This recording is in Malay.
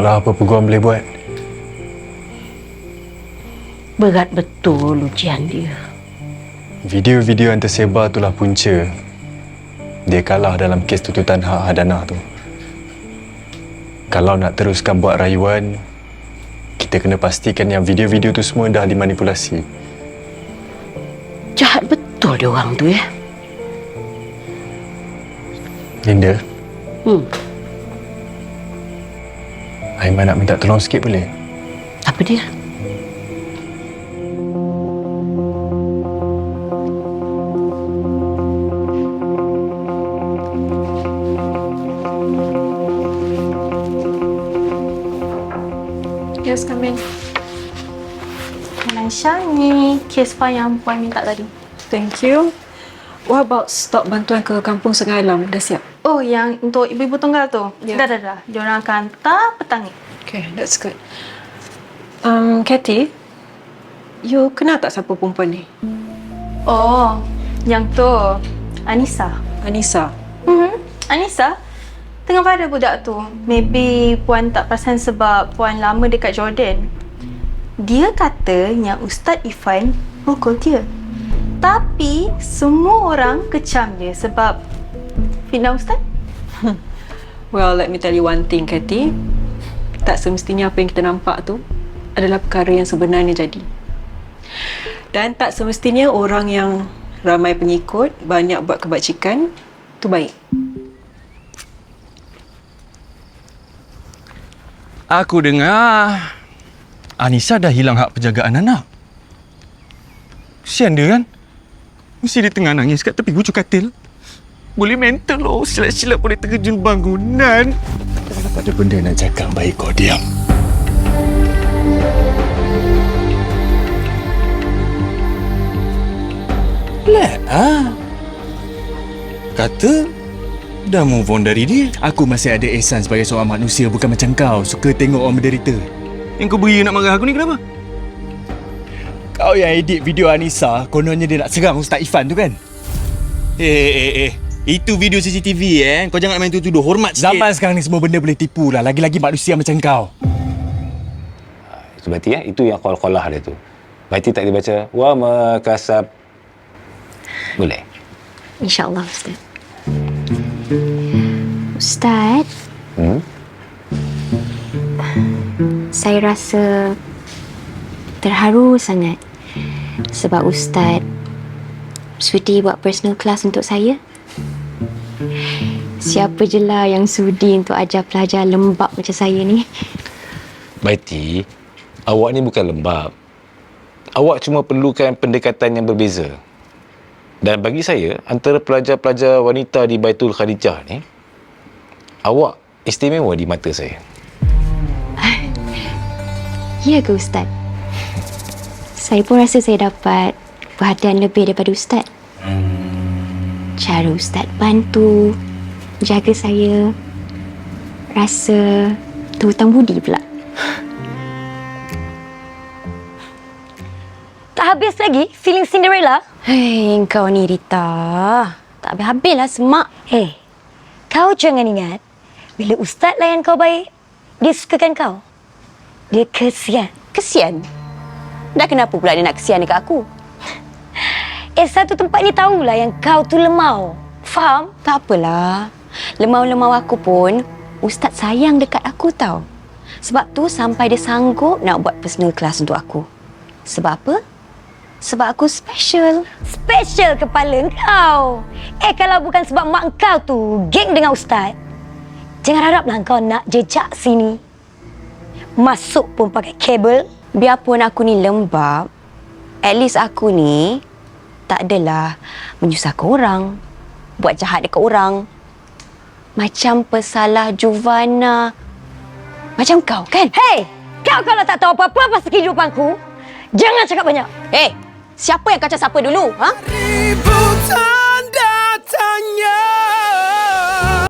Tengoklah apa peguam boleh buat. Berat betul ujian dia. Video-video yang tersebar itulah punca. Dia kalah dalam kes tuntutan hak Hadanah tu. Kalau nak teruskan buat rayuan, kita kena pastikan yang video-video tu semua dah dimanipulasi. Jahat betul dia orang tu ya. Linda, Hmm. Aiman nak minta tolong sikit boleh? Apa dia? Yes, come in. Malaysia ni kes file yang Puan minta tadi. Thank you. What about stok bantuan ke kampung Sungai Alam? Dah siap? Oh, yang untuk ibu-ibu tunggal tu? Ya. Dah, dah, dah. Diorang akan hantar petang ni. Okay, that's good. Um, Kathy, you kenal tak siapa perempuan ni? Oh, yang tu. Anissa. Anissa. Mm-hmm. Anissa? Tengah pada budak tu. Maybe Puan tak perasan sebab Puan lama dekat Jordan. Dia kata yang Ustaz Ifan pukul dia. Tapi semua orang kecam dia sebab fitnah Ustaz. Well, let me tell you one thing, Kathy. Tak semestinya apa yang kita nampak tu adalah perkara yang sebenarnya jadi. Dan tak semestinya orang yang ramai pengikut, banyak buat kebajikan, tu baik. Aku dengar Anissa dah hilang hak penjagaan anak. Kesian dia kan? Mesti dia tengah nangis kat tepi gucu katil. Boleh mental loh. Silap-silap boleh terjun bangunan. Kalau tak ada benda nak cakap, baik kau diam. Let ah. Kata dah move on dari dia. Aku masih ada ehsan sebagai seorang manusia bukan macam kau suka tengok orang menderita. Yang kau beri nak marah aku ni kenapa? Kau yang edit video Anissa, kononnya dia nak serang Ustaz Ifan tu kan? Eh, eh, eh. Itu video CCTV eh. Kau jangan main tuduh. Hormat sikit. Zaman sekarang ni semua benda boleh tipu lah. Lagi-lagi manusia macam kau. Itu berarti ya, itu yang qol-qolah dia tu. Berarti tak dibaca wa makasab. Boleh. InsyaAllah Ustaz. Ustaz, Hmm? saya rasa terharu sangat sebab Ustaz sudi buat personal class untuk saya. Siapa je lah yang sudi untuk ajar pelajar lembab macam saya ni? Baiti, awak ni bukan lembab. Awak cuma perlukan pendekatan yang berbeza. Dan bagi saya, antara pelajar-pelajar wanita di Baitul Khadijah ni, awak istimewa di mata saya. Ya ke Ustaz? Saya pun rasa saya dapat perhatian lebih daripada Ustaz. Cara Ustaz bantu, jaga saya, rasa terhutang budi pula. Tak habis lagi feeling Cinderella? Hei, kau ni Rita. Tak habis-habis lah semak. Hei, kau jangan ingat bila Ustaz layan kau baik, dia sukakan kau. Dia kesian. Kesian? Dah kenapa pula dia nak kesian dekat aku? Eh, satu tempat ni tahulah yang kau tu lemau. Faham? Tak apalah. Lemau-lemau aku pun, Ustaz sayang dekat aku tau. Sebab tu sampai dia sanggup nak buat personal class untuk aku. Sebab apa? Sebab aku special. Special kepala kau. Eh kalau bukan sebab mak kau tu geng dengan ustaz. Jangan haraplah kau nak jejak sini. Masuk pun pakai kabel. Biarpun aku ni lembab, at least aku ni tak adalah menyusahkan orang, buat jahat dekat orang. Macam pesalah Juvana. Macam kau kan? Hei, kau kalau tak tahu apa-apa pasal kehidupanku, jangan cakap banyak. Eh, siapa yang kacau siapa dulu? Ha?